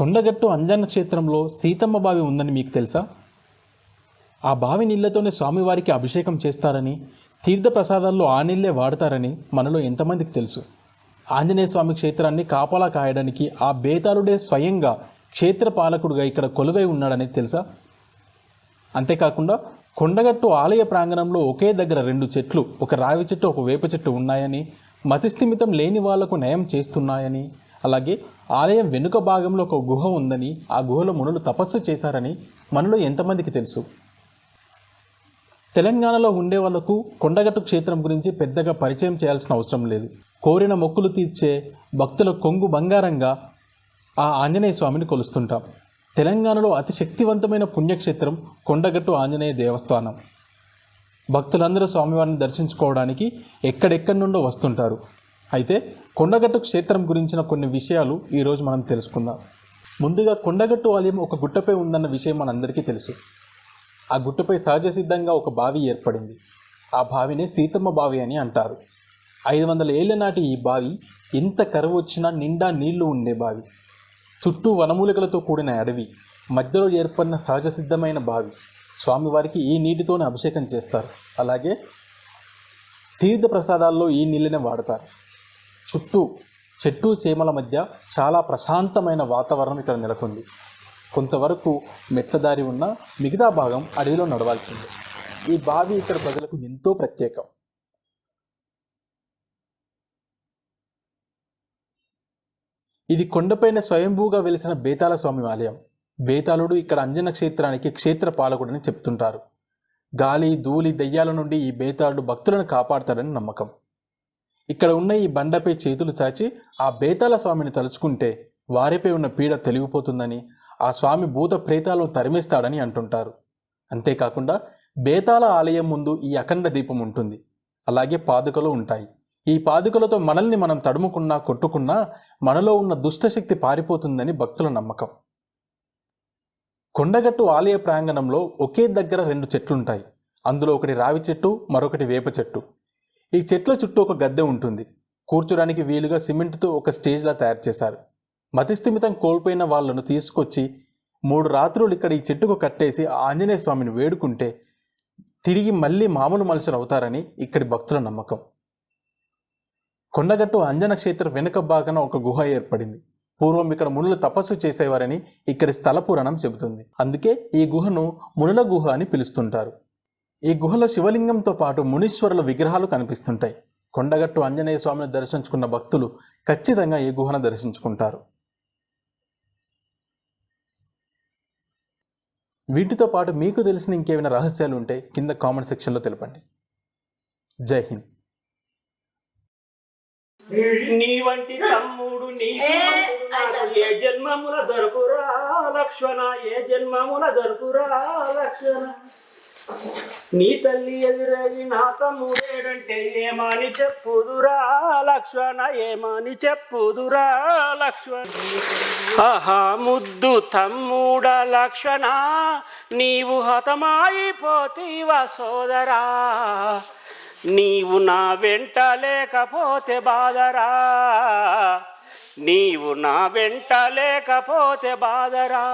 కొండగట్టు అంజన్న క్షేత్రంలో సీతమ్మ బావి ఉందని మీకు తెలుసా? ఆ బావి నీళ్ళతోనే స్వామివారికి అభిషేకం చేస్తారని తీర్థ ప్రసాదాల్లో ఆ నీళ్ళే వాడతారని మనలో ఎంతమందికి తెలుసు? ఆంజనేయ స్వామి క్షేత్రాన్ని కాపలా కాయడానికి ఆ బేతాళుడే స్వయంగా క్షేత్ర పాలకుడుగా ఇక్కడ కొలువై ఉన్నాడని తెలుసా? అంతేకాకుండా కొండగట్టు ఆలయ ప్రాంగణంలో ఒకే దగ్గర రెండు చెట్లు ఒక రావి చెట్టు ఒక వేప చెట్టు ఉన్నాయని మతిస్థిమితం లేని వాళ్ళకు నయం చేస్తున్నాయని అలాగే ఆలయం వెనుక భాగంలో ఒక గుహ ఉందని ఆ గుహలో మునులు తపస్సు చేశారని మనలో ఎంతమందికి తెలుసు? తెలంగాణలో ఉండే వాళ్ళకు కొండగట్టు క్షేత్రం గురించి పెద్దగా పరిచయం చేయాల్సిన అవసరం లేదు. కోరిన మొక్కులు తీర్చే భక్తుల కొంగు బంగారంగా ఆ ఆంజనేయ స్వామిని కొలుస్తుంటాం. తెలంగాణలో అతి శక్తివంతమైన పుణ్యక్షేత్రం కొండగట్టు ఆంజనేయ దేవస్థానం. భక్తులందరూ స్వామివారిని దర్శించుకోవడానికి ఎక్కడెక్కడి నుండో వస్తుంటారు. అయితే కొండగట్టు క్షేత్రం గురించిన కొన్ని విషయాలు ఈరోజు మనం తెలుసుకుందాం. ముందుగా కొండగట్టు ఆలయం ఒక గుట్టపై ఉందన్న విషయం మనందరికీ తెలుసు. ఆ గుట్టపై సహజ సిద్ధంగా ఒక బావి ఏర్పడింది. ఆ బావినే సీతమ్మ బావి అని అంటారు. ఐదు వందల ఏళ్ళ నాటి ఈ బావి ఎంత కరువు వచ్చినా నిండా నీళ్ళు ఉండే బావి. చుట్టూ వనమూలికలతో కూడిన అడవి మధ్యలో ఏర్పడిన సహజ సిద్ధమైన బావి. స్వామివారికి ఈ నీటితోనే అభిషేకం చేస్తారు. అలాగే తీర్థ ప్రసాదాల్లో ఈ నీళ్ళనే వాడతారు. చుట్టూ చెట్టు చేమల మధ్య చాలా ప్రశాంతమైన వాతావరణం ఇక్కడ నెలకొంది. కొంతవరకు మెట్ల దారి ఉన్న మిగతా భాగం అడవిలో నడవాల్సిందే. ఈ బావి ఇక్కడ ప్రజలకు ఎంతో ప్రత్యేకం. ఇది కొండపైన స్వయంభూగా వెలిసిన బేతాళ స్వామి ఆలయం. బేతాళుడు ఇక్కడ అంజన క్షేత్రానికి క్షేత్ర పాలకుడని చెప్తుంటారు. గాలి ధూళి దయ్యాల నుండి ఈ బేతాళుడు భక్తులను కాపాడతాడని నమ్మకం. ఇక్కడ ఉన్న ఈ బండపై చేతులు చాచి ఆ బేతాల స్వామిని తలుచుకుంటే వారిపై ఉన్న పీడ తొలగిపోతుందని ఆ స్వామి భూత ప్రేతాలను తరిమేస్తాడని అంటుంటారు. అంతేకాకుండా బేతాల ఆలయం ముందు ఈ అఖండ దీపం ఉంటుంది. అలాగే పాదుకలు ఉంటాయి. ఈ పాదుకలతో మనల్ని మనం తడుముకున్నా కొట్టుకున్నా మనలో ఉన్న దుష్టశక్తి పారిపోతుందని భక్తుల నమ్మకం. కొండగట్టు ఆలయ ప్రాంగణంలో ఒకే దగ్గర రెండు చెట్లుంటాయి. అందులో ఒకటి రావి చెట్టు మరొకటి వేప చెట్టు. ఈ చెట్ల చుట్టూ ఒక గద్దె ఉంటుంది. కూర్చోడానికి వీలుగా సిమెంట్తో ఒక స్టేజ్లా తయారు చేశారు. మతిస్థిమితం కోల్పోయిన వాళ్ళను తీసుకొచ్చి మూడు రాత్రులు ఇక్కడ ఈ చెట్టుకు కట్టేసి ఆంజనేయ స్వామిని వేడుకుంటే తిరిగి మళ్ళీ మామూలు మనుషులు అవుతారని ఇక్కడి భక్తుల నమ్మకం. కొండగట్టు అంజన క్షేత్ర వెనుక భాగాన ఒక గుహ ఏర్పడింది. పూర్వం ఇక్కడ మునులు తపస్సు చేసేవారని ఇక్కడి స్థల పురాణం చెబుతుంది. అందుకే ఈ గుహను మునుల గుహ అని పిలుస్తుంటారు. ఈ గుహలో శివలింగంతో పాటు మునీశ్వరుల విగ్రహాలు కనిపిస్తుంటాయి. కొండగట్టు ఆంజనేయ స్వామిని దర్శించుకున్న భక్తులు ఖచ్చితంగా ఈ గుహను దర్శించుకుంటారు. వీటితో పాటు మీకు తెలిసిన ఇంకేమైనా రహస్యాలు ఉంటే కింద కామెంట్ సెక్షన్లో తెలపండి. జై హింద్. నీ వంటి తమ్ముడు నాకు ఏ జన్మముల దొరుకురా లక్ష్మణ ఏ జన్మముల దొరుకురా లక్ష్మణ నీ తల్లి ఎదురై నా తమ్ముడేడంటే ఏమని చెప్పుదురా? లక్ష్మణ ఏమని చెప్పుదురా? లక్ష్మణ. ఆహా ముద్దు తమ్ముడ లక్షణ నీవు హతమాయిపోతీవా సోదరా? నీవు నా వెంట లేకపోతే బాధరా? నీవు నా వెంట లేకపోతే బాధరా?